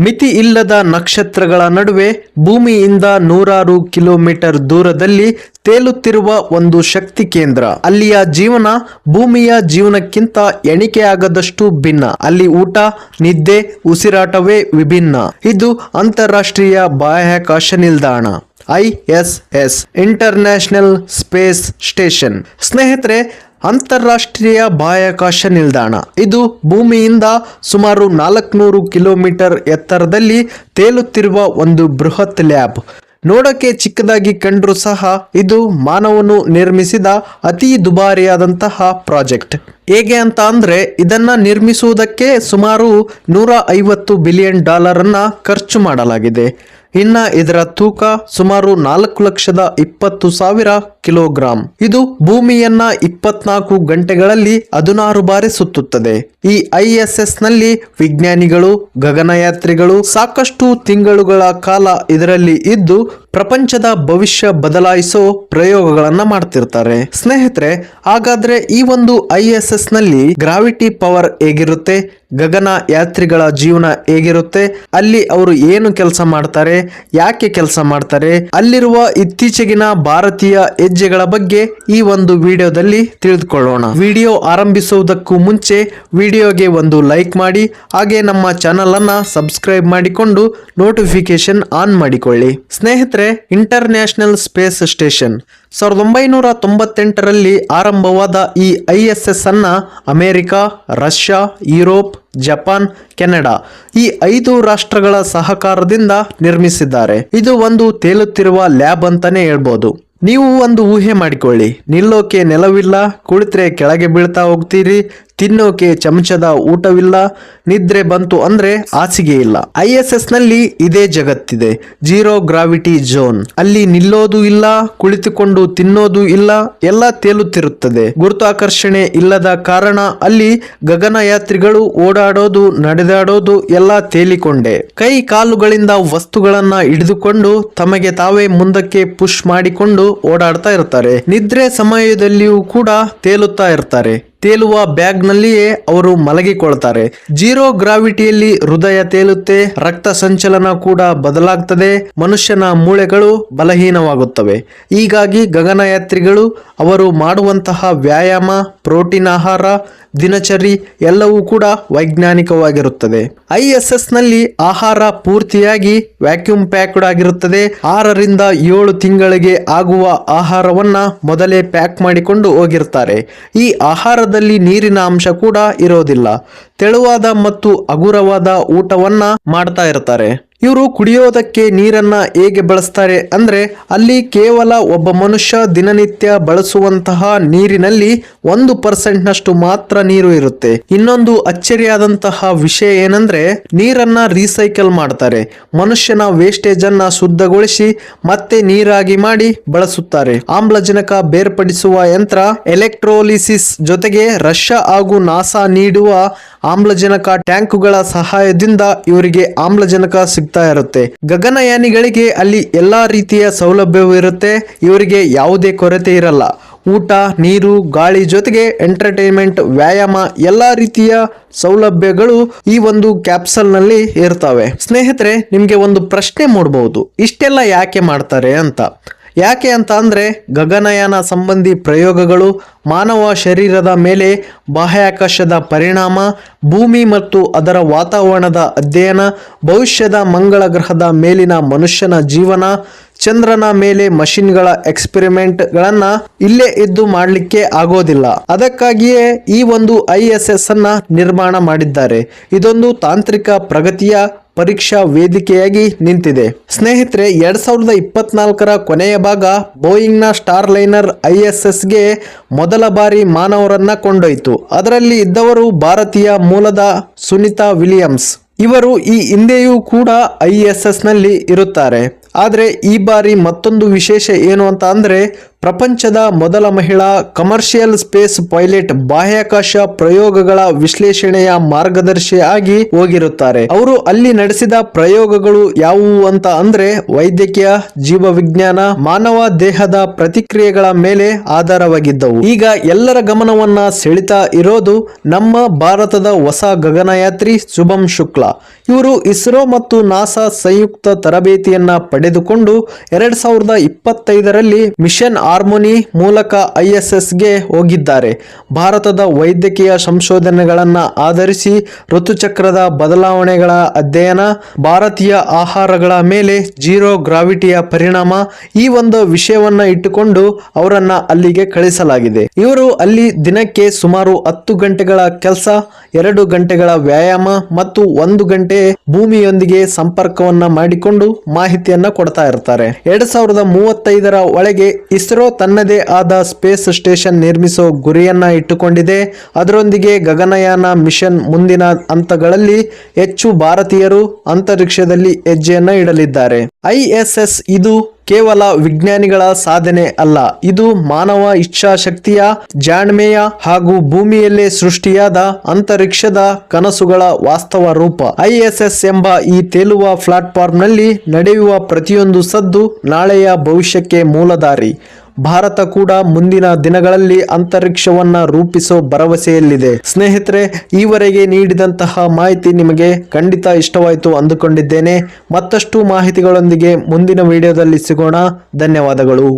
ಮಿತಿ ಇಲ್ಲದ ನಕ್ಷತ್ರಗಳ ನಡುವೆ ಭೂಮಿಯಿಂದ ನೂರಾರು ಕಿಲೋಮೀಟರ್ ದೂರದಲ್ಲಿ ತೇಲುತ್ತಿರುವ ಒಂದು ಶಕ್ತಿ ಕೇಂದ್ರ. ಅಲ್ಲಿಯ ಜೀವನ ಭೂಮಿಯ ಜೀವನಕ್ಕಿಂತ ಎಣಿಕೆಯಾಗದಷ್ಟು ಭಿನ್ನ. ಅಲ್ಲಿ ಊಟ, ನಿದ್ದೆ, ಉಸಿರಾಟವೇ ವಿಭಿನ್ನ. ಇದು ಅಂತಾರಾಷ್ಟ್ರೀಯ ಬಾಹ್ಯಾಕಾಶ ನಿಲ್ದಾಣ, I S S, international space station. ಸ್ನೇಹಿತರೆ ಅಂತಾರಾಷ್ಟ್ರೀಯ ಬಾಹ್ಯಾಕಾಶ ನಿಲ್ದಾಣ. ಇದು ಭೂಮಿಯಿಂದ ಸುಮಾರು ನಾಲ್ಕುನೂರು ಕಿಲೋಮೀಟರ್ ಎತ್ತರದಲ್ಲಿ ತೇಲುತ್ತಿರುವ ಒಂದು ಬೃಹತ್ ಲ್ಯಾಬ್. ನೋಡಕ್ಕೆ ಚಿಕ್ಕದಾಗಿ ಕಂಡರೂ ಸಹ ಇದು ಮಾನವನು ನಿರ್ಮಿಸಿದ ಅತಿ ದುಬಾರಿಯಾದಂತಹ ಪ್ರಾಜೆಕ್ಟ್. ಹೇಗೆ ಅಂತ ಅಂದರೆ ಇದನ್ನು ನಿರ್ಮಿಸುವುದಕ್ಕೆ ಸುಮಾರು ನೂರ ಐವತ್ತು ಬಿಲಿಯನ್ ಡಾಲರನ್ನು ಖರ್ಚು ಮಾಡಲಾಗಿದೆ. ಇನ್ನ ಇದರ ತೂಕ ಸುಮಾರು ನಾಲ್ಕು ಲಕ್ಷದ ಇಪ್ಪತ್ತು ಸಾವಿರ ಕಿಲೋಗ್ರಾಂ. ಇದು ಭೂಮಿಯನ್ನ ಇಪ್ಪತ್ನಾಲ್ಕು ಗಂಟೆಗಳಲ್ಲಿ ಹದಿನಾರು ಬಾರಿ ಸುತ್ತುತ್ತದೆ. ಈ ಐಎಸ್ಎಸ್ನಲ್ಲಿ ವಿಜ್ಞಾನಿಗಳು, ಗಗನಯಾತ್ರಿಗಳು ಸಾಕಷ್ಟು ತಿಂಗಳುಗಳ ಕಾಲ ಇದರಲ್ಲಿ ಇದ್ದು ಪ್ರಪಂಚದ ಭವಿಷ್ಯ ಬದಲಾಯಿಸೋ ಪ್ರಯೋಗಗಳನ್ನ ಮಾಡ್ತಿರ್ತಾರೆ. ಸ್ನೇಹಿತರೆ, ಹಾಗಾದ್ರೆ ಈ ಒಂದು ಐ ಎಸ್ ಎಸ್ನಲ್ಲಿ ಗ್ರಾವಿಟಿ ಪವರ್ ಹೇಗಿರುತ್ತೆ? ಗಗನ ಯಾತ್ರಿಗಳ ಜೀವನ ಹೇಗಿರುತ್ತೆ? ಅಲ್ಲಿ ಅವರು ಏನು ಕೆಲಸ ಮಾಡ್ತಾರೆ? ಯಾಕೆ ಕೆಲಸ ಮಾಡ್ತಾರೆ? ಅಲ್ಲಿರುವ ಇತ್ತೀಚೆಗಿನ ಭಾರತೀಯ ಹೆಜ್ಜೆಗಳ ಬಗ್ಗೆ ಈ ಒಂದು ವಿಡಿಯೋದಲ್ಲಿ ತಿಳಿದುಕೊಳ್ಳೋಣ. ವಿಡಿಯೋ ಆರಂಭಿಸುವುದಕ್ಕೂ ಮುಂಚೆ ವಿಡಿಯೋಗೆ ಒಂದು ಲೈಕ್ ಮಾಡಿ, ಹಾಗೆ ನಮ್ಮ ಚಾನಲ್ ಅನ್ನ ಸಬ್ಸ್ಕ್ರೈಬ್ ಮಾಡಿಕೊಂಡು ನೋಟಿಫಿಕೇಶನ್ ಆನ್ ಮಾಡಿಕೊಳ್ಳಿ. ಸ್ನೇಹಿತರೆ ಇಂಟರ್ನ್ಯಾಷನಲ್ ಸ್ಪೇಸ್ ಸ್ಟೇಷನ್. ಸಾವಿರದ ಒಂಬೈನೂರ ತೊಂಬತ್ತೆಂಟರಲ್ಲಿ ಆರಂಭವಾದ ಈ ಐ ಎಸ್ ಎಸ್ ಅನ್ನ America, Russia, Europe, Japan, Canada ಈ ಐದು ರಾಷ್ಟ್ರಗಳ ಸಹಕಾರದಿಂದ ನಿರ್ಮಿಸಿದ್ದಾರೆ. ಇದು ಒಂದು ತೇಲುತ್ತಿರುವ ಲ್ಯಾಬ್ ಅಂತಾನೆ ಹೇಳ್ಬೋದು. ನೀವು ಒಂದು ಊಹೆ ಮಾಡಿಕೊಳ್ಳಿ. ನಿಲ್ಲೋಕೆ ನೆಲವಿಲ್ಲ, ಕುಳಿತರೆ ಕೆಳಗೆ ಬೀಳ್ತಾ ಹೋಗ್ತೀರಿ ತಿನ್ನೋಕೆ ಚಮಚದ ಊಟವಿಲ್ಲ, ನಿದ್ರೆ ಬಂತು ಅಂದ್ರೆ ಹಾಸಿಗೆ ಇಲ್ಲ. ಐ ಎಸ್ ಎಸ್ನಲ್ಲಿ ಇದೇ ಜಗತ್ತಿದೆ, ಜೀರೋ ಗ್ರಾವಿಟಿ ಝೋನ್. ಅಲ್ಲಿ ನಿಲ್ಲೋದು ಇಲ್ಲ, ಕುಳಿತುಕೊಂಡು ತಿನ್ನೋದು ಇಲ್ಲ, ಎಲ್ಲ ತೇಲುತ್ತಿರುತ್ತದೆ. ಗುರುತ್ವಾಕರ್ಷಣೆ ಇಲ್ಲದ ಕಾರಣ ಅಲ್ಲಿ ಗಗನಯಾತ್ರಿಗಳು ಓಡಾಡೋದು, ನಡೆದಾಡೋದು ಎಲ್ಲ ತೇಲಿಕೊಂಡೆ. ಕೈ ಕಾಲುಗಳಿಂದ ವಸ್ತುಗಳನ್ನ ಹಿಡಿದುಕೊಂಡು ತಮಗೆ ತಾವೇ ಮುಂದಕ್ಕೆ ಪುಷ್ ಮಾಡಿಕೊಂಡು ಓಡಾಡ್ತಾ ಇರ್ತಾರೆ. ನಿದ್ರೆ ಸಮಯದಲ್ಲಿಯೂ ಕೂಡ ತೇಲುತ್ತಾ ಇರ್ತಾರೆ. ತೇಲುವ ಬ್ಯಾಗ್ನಲ್ಲಿಯೇ ಅವರು ಮಲಗಿಕೊಳ್ತಾರೆ. ಜೀರೋ ಗ್ರಾವಿಟಿಯಲ್ಲಿ ಹೃದಯ ತೇಲುತ್ತೆ, ರಕ್ತ ಸಂಚಲನ ಕೂಡ ಬದಲಾಗ್ತದೆ, ಮನುಷ್ಯನ ಮೂಳೆಗಳು ಬಲಹೀನವಾಗುತ್ತವೆ. ಹೀಗಾಗಿ ಗಗನಯಾತ್ರಿಗಳು ಅವರು ಮಾಡುವಂತಹ ವ್ಯಾಯಾಮ ಪ್ರೋಟೀನ್ ಆಹಾರ, ದಿನಚರಿ ಎಲ್ಲವೂ ಕೂಡ ವೈಜ್ಞಾನಿಕವಾಗಿರುತ್ತದೆ. ಐ ಎಸ್ ಎಸ್ನಲ್ಲಿ ಆಹಾರ ಪೂರ್ತಿಯಾಗಿ ವ್ಯಾಕ್ಯೂಮ್ ಪ್ಯಾಕ್ಡ್ ಆಗಿರುತ್ತದೆ. ಆರರಿಂದ ಏಳು ತಿಂಗಳಿಗೆ ಆಗುವ ಆಹಾರವನ್ನ ಮೊದಲೇ ಪ್ಯಾಕ್ ಮಾಡಿಕೊಂಡು ಹೋಗಿರ್ತಾರೆ. ಈ ಆಹಾರದಲ್ಲಿ ನೀರಿನ ಅಂಶ ಕೂಡ ಇರೋದಿಲ್ಲ. ತೆಳುವಾದ ಮತ್ತು ಹಗುರವಾದ ಊಟವನ್ನ ಮಾಡ್ತಾ ಇರ್ತಾರೆ. ಇವರು ಕುಡಿಯೋದಕ್ಕೆ ನೀರನ್ನ ಹೇಗೆ ಬಳಸ್ತಾರೆ ಅಂದ್ರೆ ಅಲ್ಲಿ ಕೇವಲ ಒಬ್ಬ ಮನುಷ್ಯ ದಿನನಿತ್ಯ ಬಳಸುವಂತಹ ನೀರಿನಲ್ಲಿ ಒಂದು ಪರ್ಸೆಂಟ್ ನಷ್ಟು ಮಾತ್ರ ನೀರು ಇರುತ್ತೆ. ಇನ್ನೊಂದು ಅಚ್ಚರಿಯಾದಂತಹ ವಿಷಯ ಏನಂದ್ರೆ ನೀರನ್ನ ರೀಸೈಕಲ್ ಮಾಡ್ತಾರೆ. ಮನುಷ್ಯನ ವೇಸ್ಟೇಜ್ ಅನ್ನ ಶುದ್ಧಗೊಳಿಸಿ ಮತ್ತೆ ನೀರಾಗಿ ಮಾಡಿ ಬಳಸುತ್ತಾರೆ. ಆಮ್ಲಜನಕ ಬೇರ್ಪಡಿಸುವ ಯಂತ್ರ ಎಲೆಕ್ಟ್ರೋಲಿಸಿಸ್ ಜೊತೆಗೆ ರಷ್ಯಾ ಹಾಗೂ ನಾಸಾ ನೀಡುವ ಆಮ್ಲಜನಕ ಟ್ಯಾಂಕುಗಳ ಸಹಾಯದಿಂದ ಇವರಿಗೆ ಆಮ್ಲಜನಕ ಸಿಗ್ತಾ ಇರುತ್ತೆ. ಗಗನಯಾನಿಗಳಿಗೆ ಅಲ್ಲಿ ಎಲ್ಲಾ ರೀತಿಯ ಸೌಲಭ್ಯವೂ ಇರುತ್ತೆ. ಇವರಿಗೆ ಯಾವುದೇ ಕೊರತೆ ಇರಲ್ಲ. ಊಟ, ನೀರು, ಗಾಳಿ ಜೊತೆಗೆ ಎಂಟರ್ಟೈನ್ಮೆಂಟ್, ವ್ಯಾಯಾಮ ಎಲ್ಲಾ ರೀತಿಯ ಸೌಲಭ್ಯಗಳು ಈ ಒಂದು ಕ್ಯಾಪ್ಸಲ್ನಲ್ಲಿ ಇರ್ತವೆ. ಸ್ನೇಹಿತರೆ, ನಿಮ್ಗೆ ಒಂದು ಪ್ರಶ್ನೆ ಮೂಡಬಹುದು ಇಷ್ಟೆಲ್ಲ ಯಾಕೆ ಮಾಡ್ತಾರೆ ಅಂತ? ಯಾಕೆ ಅಂತ ಅಂದರೆ ಗಗನಯಾನ ಸಂಬಂಧಿ ಪ್ರಯೋಗಗಳು ಮಾನವ ಶರೀರದ ಮೇಲೆ ಬಾಹ್ಯಾಕಾಶದ ಪರಿಣಾಮ, ಭೂಮಿ ಮತ್ತು ಅದರ ವಾತಾವರಣದ ಅಧ್ಯಯನ, ಭವಿಷ್ಯದ ಮಂಗಳ ಗ್ರಹದ ಮೇಲಿನ ಮನುಷ್ಯನ ಜೀವನ, ಚಂದ್ರನ ಮೇಲೆ ಮಷಿನ್ಗಳ ಎಕ್ಸ್ಪೆರಿಮೆಂಟ್ಗಳನ್ನ ಇಲ್ಲೇ ಇದ್ದು ಮಾಡಲಿಕ್ಕೆ ಆಗೋದಿಲ್ಲ. ಅದಕ್ಕಾಗಿಯೇ ಈ ಒಂದು ಐ ಎಸ್ ಎಸ್ ಅನ್ನ ನಿರ್ಮಾಣ ಮಾಡಿದ್ದಾರೆ. ಇದೊಂದು ತಾಂತ್ರಿಕ ಪ್ರಗತಿಯ ಪರೀಕ್ಷಾ ವೇದಿಕೆಯಾಗಿ ನಿಂತಿದೆ. ಸ್ನೇಹಿತರೆ, ಎರಡ್ ಸಾವಿರದ ಇಪ್ಪತ್ನಾಲ್ಕರ ಕೊನೆಯ ಭಾಗ ಬೋಯಿಂಗ್ನ ಸ್ಟಾರ್ ಲೈನರ್ ಐ ಎಸ್ ಎಸ್ಗೆ ಮೊದಲ ಬಾರಿ ಮಾನವರನ್ನ ಕೊಂಡೊಯ್ತು ಅದರಲ್ಲಿ ಇದ್ದವರು ಭಾರತೀಯ ಮೂಲದ ಸುನಿತಾ ವಿಲಿಯಮ್ಸ್. ಇವರು ಈ ಹಿಂದೆಯೂ ಕೂಡ ಐ ಎಸ್ ಎಸ್ನಲ್ಲಿ ಇರುತ್ತಾರೆ. ಆದರೆ ಈ ಬಾರಿ ಮತ್ತೊಂದು ವಿಶೇಷ ಏನು ಅಂತ ಅಂದ್ರೆ ಪ್ರಪಂಚದ ಮೊದಲ ಮಹಿಳಾ ಕಮರ್ಷಿಯಲ್ ಸ್ಪೇಸ್ ಪೈಲಟ್ ಬಾಹ್ಯಾಕಾಶ ಪ್ರಯೋಗಗಳ ವಿಶ್ಲೇಷಣೆಯ ಮಾರ್ಗದರ್ಶಿ ಆಗಿ ಹೋಗಿರುತ್ತಾರೆ. ಅವರು ಅಲ್ಲಿ ನಡೆಸಿದ ಪ್ರಯೋಗಗಳು ಯಾವುವು ಅಂತ ಅಂದ್ರೆ ವೈದ್ಯಕೀಯ, ಜೀವವಿಜ್ಞಾನ, ಮಾನವ ದೇಹದ ಪ್ರತಿಕ್ರಿಯೆಗಳ ಮೇಲೆ ಆಧಾರವಾಗಿದ್ದವು. ಈಗ ಎಲ್ಲರ ಗಮನವನ್ನ ಸೆಳಿತಾ ಇರೋದು ನಮ್ಮ ಭಾರತದ ಹೊಸ ಗಗನಯಾತ್ರಿ ಶುಭಂ ಶುಕ್ಲಾ. ಇವರು ಇಸ್ರೋ ಮತ್ತು ನಾಸಾ ಸಂಯುಕ್ತ ತರಬೇತಿಯನ್ನ ಪಡೆದುಕೊಂಡು ಎರಡ್ ಸಾವಿರದ ಇಪ್ಪತ್ತೈದರಲ್ಲಿ ಮಿಷನ್ ಹಾರ್ಮೋನಿ ಮೂಲಕ ಐಎಸ್ಎಸ್ಗೆ ಹೋಗಿದ್ದಾರೆ. ಭಾರತದ ವೈದ್ಯಕೀಯ ಸಂಶೋಧನೆಗಳನ್ನು ಆಧರಿಸಿ ಋತುಚಕ್ರದ ಬದಲಾವಣೆಗಳ ಅಧ್ಯಯನ, ಭಾರತೀಯ ಆಹಾರಗಳ ಮೇಲೆ ಜೀರೋ ಗ್ರಾವಿಟಿಯ ಪರಿಣಾಮ ಈ ಒಂದು ವಿಷಯವನ್ನ ಇಟ್ಟುಕೊಂಡು ಅವರನ್ನು ಅಲ್ಲಿಗೆ ಕಳಿಸಲಾಗಿದೆ. ಇವರು ಅಲ್ಲಿ ದಿನಕ್ಕೆ ಸುಮಾರು ಹತ್ತು ಗಂಟೆಗಳ ಕೆಲಸ, ಎರಡು ಗಂಟೆಗಳ ವ್ಯಾಯಾಮ ಮತ್ತು ಒಂದು ಗಂಟೆ ಭೂಮಿಯೊಂದಿಗೆ ಸಂಪರ್ಕವನ್ನ ಮಾಡಿಕೊಂಡು ಮಾಹಿತಿಯನ್ನ ಕೊಡ್ತಾ ಇರ್ತಾರೆ. ಎರಡ್ ಸಾವಿರದ ಮೂವತ್ತೈದರ ಒಳಗೆ ಇಸ್ರೋ ತನ್ನದೇ ಆದ ಸ್ಪೇಸ್ ಸ್ಟೇಷನ್ ನಿರ್ಮಿಸೋ ಗುರಿಯನ್ನ ಇಟ್ಟುಕೊಂಡಿದೆ. ಅದರೊಂದಿಗೆ ಗಗನಯಾನ ಮಿಷನ್ ಮುಂದಿನ ಹಂತಗಳಲ್ಲಿ ಹೆಚ್ಚು ಭಾರತೀಯರು ಅಂತರಿಕ್ಷದಲ್ಲಿ ಹೆಜ್ಜೆಯನ್ನ ಇಡಲಿದ್ದಾರೆ. ಐಎಸ್ಎಸ್ ಇದು ಕೇವಲ ವಿಜ್ಞಾನಿಗಳ ಸಾಧನೆ ಅಲ್ಲ, ಇದು ಮಾನವ ಇಚ್ಛಾಶಕ್ತಿಯ ಜಾಣ್ಮೆಯ ಹಾಗೂ ಭೂಮಿಯಲ್ಲೇ ಸೃಷ್ಟಿಯಾದ ಅಂತರಿಕ್ಷದ ಕನಸುಗಳ ವಾಸ್ತವ ರೂಪ. ಐಎಸ್ಎಸ್ ಎಂಬ ಈ ತೇಲುವ ಪ್ಲಾಟ್ಫಾರ್ಮ್ನಲ್ಲಿ ನಡೆಯುವ ಪ್ರತಿಯೊಂದು ಸದ್ದು ನಾಳೆಯ ಭವಿಷ್ಯಕ್ಕೆ ಮೂಲದಾರಿ. ಭಾರತ ಕೂಡ ಮುಂದಿನ ದಿನಗಳಲ್ಲಿ ಅಂತರಿಕ್ಷವನ್ನ ರೂಪಿಸೋ ಭರವಸೆಯಲ್ಲಿದೆ. ಸ್ನೇಹಿತರೆ, ಈವರೆಗೆ ನೀಡಿದಂತಹ ಮಾಹಿತಿ ನಿಮಗೆ ಖಂಡಿತ ಇಷ್ಟವಾಯಿತು ಅಂದುಕೊಂಡಿದ್ದೇನೆ. ಮತ್ತಷ್ಟು ಮಾಹಿತಿಗಳೊಂದಿಗೆ ಮುಂದಿನ ವಿಡಿಯೋದಲ್ಲಿ ಸಿಗೋಣ ಧನ್ಯವಾದಗಳು.